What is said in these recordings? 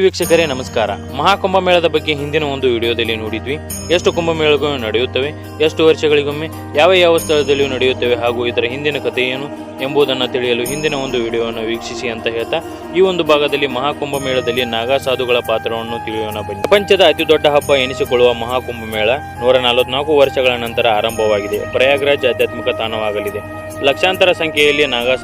ವೀಕ್ಷಕರೇ, ನಮಸ್ಕಾರ. ಮಹಾಕುಂಭಮೇಳದ ಬಗ್ಗೆ ಹಿಂದಿನ ಒಂದು ವಿಡಿಯೋದಲ್ಲಿ ನೋಡಿದ್ವಿ. ಎಷ್ಟು ಕುಂಭಮೇಳಗಳು ನಡೆಯುತ್ತವೆ, ಎಷ್ಟು ವರ್ಷಗಳಿಗೊಮ್ಮೆ, ಯಾವ ಯಾವ ಸ್ಥಳದಲ್ಲಿಯೂ ನಡೆಯುತ್ತವೆ ಹಾಗೂ ಇದರ ಹಿಂದಿನ ಕಥೆ ಏನು ಎಂಬುದನ್ನು ತಿಳಿಯಲು ಹಿಂದಿನ ಒಂದು ವಿಡಿಯೋವನ್ನು ವೀಕ್ಷಿಸಿ ಅಂತ ಹೇಳ್ತಾ, ಈ ಒಂದು ಭಾಗದಲ್ಲಿ ಮಹಾಕುಂಭಮೇಳದಲ್ಲಿ ನಾಗಾ ಸಾಧುಗಳ ಪಾತ್ರವನ್ನು ತಿಳಿಯೋಣ ಬನ್ನಿ. ಪ್ರಪಂಚದ ಅತಿ ದೊಡ್ಡ ಹಬ್ಬ ಎನಿಸಿಕೊಳ್ಳುವ ಮಹಾಕುಂಭಮೇಳ ನೂರ ನಲವತ್ನಾಲ್ಕು ವರ್ಷಗಳ ನಂತರ ಆರಂಭವಾಗಿದೆ. ಪ್ರಯಾಗ್ರಾಜ್ ಆಧ್ಯಾತ್ಮಿಕ ತಾಣವಾಗಲಿದೆ. ಲಕ್ಷಾಂತರ ಸಂಖ್ಯೆಯಲ್ಲಿ ನಾಗಾ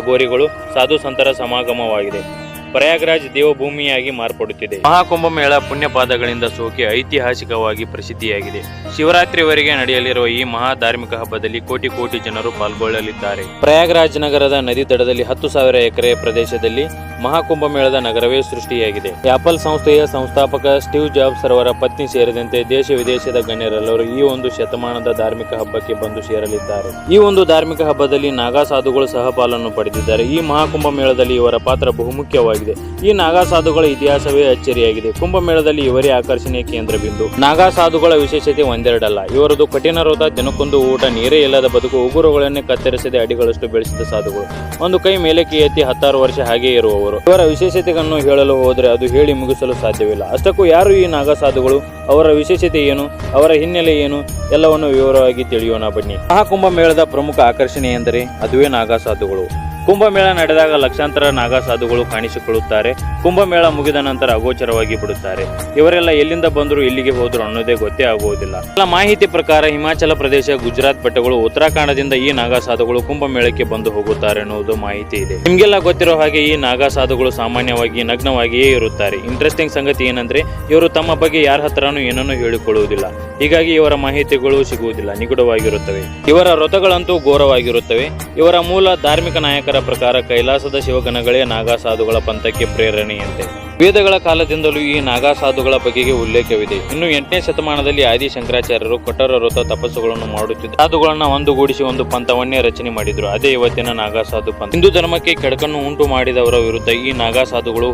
ಅಘೋರಿಗಳು, ಸಾಧು ಸಂತರ ಸಮಾಗಮವಾಗಿದೆ. ಪ್ರಯಾಗ್ರಾಜ್ ದೇವಭೂಮಿಯಾಗಿ ಮಾರ್ಪಡುತ್ತಿದೆ. ಮಹಾಕುಂಭಮೇಳ ಪುಣ್ಯಪಾದಗಳಿಂದ ಸೋಕಿ ಐತಿಹಾಸಿಕವಾಗಿ ಪ್ರಸಿದ್ಧಿಯಾಗಿದೆ. ಶಿವರಾತ್ರಿವರೆಗೆ ನಡೆಯಲಿರುವ ಈ ಮಹಾ ಧಾರ್ಮಿಕ ಹಬ್ಬದಲ್ಲಿ ಕೋಟಿ ಕೋಟಿ ಜನರು ಪಾಲ್ಗೊಳ್ಳಲಿದ್ದಾರೆ. ಪ್ರಯಾಗ್ರಾಜ್ ನಗರದ ನದಿ ದಡದಲ್ಲಿ ಹತ್ತು ಸಾವಿರ ಎಕರೆ ಪ್ರದೇಶದಲ್ಲಿ ಮಹಾಕುಂಭಮೇಳದ ನಗರವೇ ಸೃಷ್ಟಿಯಾಗಿದೆ. ಆಪಲ್ ಸಂಸ್ಥೆಯ ಸಂಸ್ಥಾಪಕ ಸ್ಟೀವ್ ಜಾಬ್ಸ್ ಅವರ ಪತ್ನಿ ಸೇರಿದಂತೆ ದೇಶ ವಿದೇಶದ ಗಣ್ಯರೆಲ್ಲರೂ ಈ ಒಂದು ಶತಮಾನದ ಧಾರ್ಮಿಕ ಹಬ್ಬಕ್ಕೆ ಬಂದು ಸೇರಲಿದ್ದಾರೆ. ಈ ಒಂದು ಧಾರ್ಮಿಕ ಹಬ್ಬದಲ್ಲಿ ನಾಗಾ ಸಾಧುಗಳು ಸಹ ಪಾಲನ್ನು ಪಡೆದಿದ್ದಾರೆ. ಈ ಮಹಾಕುಂಭಮೇಳದಲ್ಲಿ ಇವರ ಪಾತ್ರ ಬಹುಮುಖ್ಯವಾಗಿದೆ ಈ ನಾಗಾಸಾಧುಗಳ ಇತಿಹಾಸವೇ ಅಚ್ಚರಿಯಾಗಿದೆ. ಕುಂಭಮೇಳದಲ್ಲಿ ಇವರೇ ಆಕರ್ಷಣೆಯ ಕೇಂದ್ರ ಬಿಂದು ನಾಗಾಸಾಧುಗಳ ವಿಶೇಷತೆ ಒಂದೆರಡಲ್ಲ. ಇವರದು ಕಠಿಣ ರೋಧ ದಿನಕ್ಕೊಂದು ಊಟ, ನೀರೇ ಇಲ್ಲದ ಬದುಕು, ಉಗುರುಗಳನ್ನೇ ಕತ್ತರಿಸದೆ ಅಡಿಗಳಷ್ಟು ಬೆಳೆಸಿದ ಸಾಧುಗಳು. ಒಂದು ಕೈ ಮೇಲಕ್ಕೆ ಎತ್ತಿ ಹತ್ತಾರು ವರ್ಷ ಹಾಗೆ ಇರುವವರು. ಇವರ ವಿಶೇಷತೆಗಳನ್ನು ಹೇಳಲು ಹೋದರೆ ಅದು ಹೇಳಿ ಮುಗಿಸಲು ಸಾಧ್ಯವಿಲ್ಲ. ಅಷ್ಟಕ್ಕೂ ಯಾರು ಈ ನಾಗಾ ಸಾಧುಗಳು ಅವರ ವಿಶೇಷತೆ ಏನು? ಅವರ ಹಿನ್ನೆಲೆ ಏನು? ಎಲ್ಲವನ್ನು ವಿವರವಾಗಿ ತಿಳಿಯೋಣ ಬನ್ನಿ. ಮಹಾಕುಂಭ ಮೇಳದ ಪ್ರಮುಖ ಆಕರ್ಷಣೆ ಎಂದರೆ ಅದುವೇ ನಾಗಾ ಸಾಧುಗಳು ಕುಂಭಮೇಳ ನಡೆದಾಗ ಲಕ್ಷಾಂತರ ನಾಗಾ ಸಾಧುಗಳು ಕಾಣಿಸಿಕೊಳ್ಳುತ್ತಾರೆ. ಕುಂಭಮೇಳ ಮುಗಿದ ನಂತರ ಅಗೋಚರವಾಗಿ ಬಿಡುತ್ತಾರೆ. ಇವರೆಲ್ಲ ಎಲ್ಲಿಂದ ಬಂದರು ಎಲ್ಲಿಗೆ ಹೋದ್ರು ಅನ್ನೋದೇ ಗೊತ್ತೇ ಆಗುವುದಿಲ್ಲ. ಎಲ್ಲ ಮಾಹಿತಿ ಪ್ರಕಾರ ಹಿಮಾಚಲ ಪ್ರದೇಶ, ಗುಜರಾತ್ ಬೆಟ್ಟಗಳು, ಉತ್ತರಾಖಂಡದಿಂದ ಈ ನಾಗಾ ಸಾಧುಗಳು ಕುಂಭಮೇಳಕ್ಕೆ ಬಂದು ಹೋಗುತ್ತಾರೆ ಅನ್ನುವುದು ಮಾಹಿತಿ ಇದೆ. ನಿಮ್ಗೆಲ್ಲ ಗೊತ್ತಿರೋ ಹಾಗೆ ಈ ನಾಗಾ ಸಾಧುಗಳು ಸಾಮಾನ್ಯವಾಗಿ ನಗ್ನವಾಗಿಯೇ ಇರುತ್ತಾರೆ. ಇಂಟ್ರೆಸ್ಟಿಂಗ್ ಸಂಗತಿ ಏನಂದ್ರೆ, ಇವರು ತಮ್ಮ ಬಗ್ಗೆ ಯಾರ ಹತ್ರನೂ ಏನನ್ನೂ ಹೇಳಿಕೊಳ್ಳುವುದಿಲ್ಲ. ಹೀಗಾಗಿ ಇವರ ಮಾಹಿತಿಗಳು ಸಿಗುವುದಿಲ್ಲ, ನಿಗೂಢವಾಗಿರುತ್ತವೆ. ಇವರ ವ್ರತಗಳಂತೂ ಘೋರವಾಗಿರುತ್ತವೆ. ಇವರ ಮೂಲ ಧಾರ್ಮಿಕ ನಾಯಕರ ಪ್ರಕಾರ ಕೈಲಾಸದ ಶಿವಗಣಗಳೇ ನಾಗಾ ಸಾಧುಗಳ ಪಂಥಕ್ಕೆ ಪ್ರೇರಣೆಯಂತೆ. ವೇದಗಳ ಕಾಲದಿಂದಲೂ ಈ ನಾಗಾ ಸಾಧುಗಳ ಬಗೆಗೆ ಉಲ್ಲೇಖವಿದೆ. ಇನ್ನು ಎಂಟನೇ ಶತಮಾನದಲ್ಲಿ ಆದಿ ಶಂಕರಾಚಾರ್ಯರು ಕಠೋರ ವೃತ ತಪಸ್ಸುಗಳನ್ನು ಮಾಡುತ್ತಿದ್ದ ಸಾಧುಗಳನ್ನ ಒಂದುಗೂಡಿಸಿ ಒಂದು ಪಂಥವನ್ನೇ ರಚನೆ ಮಾಡಿದ್ರು. ಅದೇ ಇವತ್ತಿನ ನಾಗಾ ಸಾಧು ಪಂಥ. ಹಿಂದೂ ಧರ್ಮಕ್ಕೆ ಕೆಡಕನ್ನು ಉಂಟು ಮಾಡಿದವರ ವಿರುದ್ಧ ಈ ನಾಗಾ ಸಾಧುಗಳು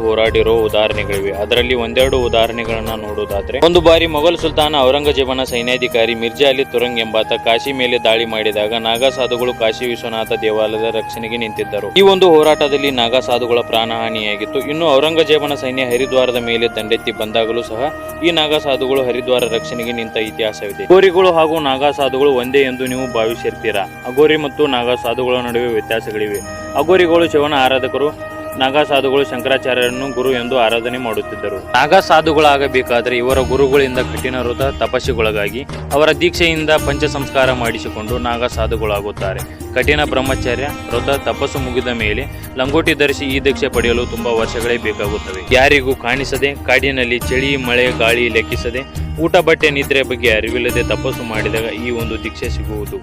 ಉದಾಹರಣೆಗಳಿವೆ. ಅದರಲ್ಲಿ ಒಂದೆರಡು ಉದಾಹರಣೆಗಳನ್ನ ನೋಡುವುದಾದ್ರೆ, ಒಂದು ಬಾರಿ ಮೊಘಲ್ ಸುಲ್ತಾನ ಔರಂಗಜೇಬನ ಸೈನ್ಯಾಧಿಕಾರಿ ಮಿರ್ಜಾ ಅಲಿ ತುರಂಗ್ ಎಂಬಾತ ಕಾಶಿ ಮೇಲೆ ದಾಳಿ ಮಾಡಿದಾಗ ನಾಗಾ ಸಾಧುಗಳು ಕಾಶಿ ವಿಶ್ವನಾಥ ದೇವಾಲಯದ ರಕ್ಷಣೆಗೆ ನಿಂತಿದ್ದರು. ಈ ಒಂದು ಹೋರಾಟದಲ್ಲಿ ನಾಗಾ ಸಾಧುಗಳ ಪ್ರಾಣಹಾನಿಯಾಗಿತ್ತು. ಇನ್ನು ಔರಂಗಜೇಬನ ಸೈನ್ಯ ಹರಿದ್ವಾರದ ಮೇಲೆ ದಂಡೆತ್ತಿ ಬಂದಾಗಲೂ ಸಹ ಈ ನಾಗಾ ಸಾಧುಗಳು ಹರಿದ್ವಾರ ರಕ್ಷಣೆಗೆ ನಿಂತ ಇತಿಹಾಸವಿದೆ. ಗೋರಿಗಳು ಹಾಗೂ ನಾಗಾ ಸಾಧುಗಳು ಒಂದೇ ಎಂದು ನೀವು ಭಾವಿಸಿರ್ತೀರಾ? ಅಗೋರಿ ಮತ್ತು ನಾಗಾ ಸಾಧುಗಳ ನಡುವೆ ವ್ಯತ್ಯಾಸಗಳಿವೆ. ಅಗೋರಿಗಳು ಶಿವನ ಆರಾಧಕರು ನಾಗಾ ಸಾಧುಗಳು ಶಂಕರಾಚಾರ್ಯರನ್ನು ಗುರು ಎಂದು ಆರಾಧನೆ ಮಾಡುತ್ತಿದ್ದರು. ನಾಗಸಾಧುಗಳಾಗಬೇಕಾದರೆ ಇವರ ಗುರುಗಳಿಂದ ಕಠಿಣ ವ್ರತ ತಪಸ್ಸುಗೊಳಗಾಗಿ ಅವರ ದೀಕ್ಷೆಯಿಂದ ಪಂಚ ಸಂಸ್ಕಾರ ಮಾಡಿಸಿಕೊಂಡು ನಾಗಸಾಧುಗಳಾಗುತ್ತಾರೆ. ಕಠಿಣ ಬ್ರಹ್ಮಚಾರ್ಯ ವ್ರತ ತಪಸ್ಸು ಮುಗಿದ ಮೇಲೆ ಲಂಗೋಟಿ ಧರಿಸಿ ಈ ದೀಕ್ಷೆ ಪಡೆಯಲು ತುಂಬಾ ವರ್ಷಗಳೇ ಬೇಕಾಗುತ್ತವೆ. ಯಾರಿಗೂ ಕಾಣಿಸದೆ, ಕಾಡಿನಲ್ಲಿ ಚಳಿ, ಮಳೆ, ಗಾಳಿ ಲೆಕ್ಕಿಸದೆ ಊಟ ಬಟ್ಟೆ ನಿದ್ರೆ ಬಗ್ಗೆ ಅರಿವಿಲ್ಲದೆ ತಪಸ್ಸು ಮಾಡಿದಾಗ ಈ ಒಂದು ದೀಕ್ಷೆ ಸಿಗುವುದು.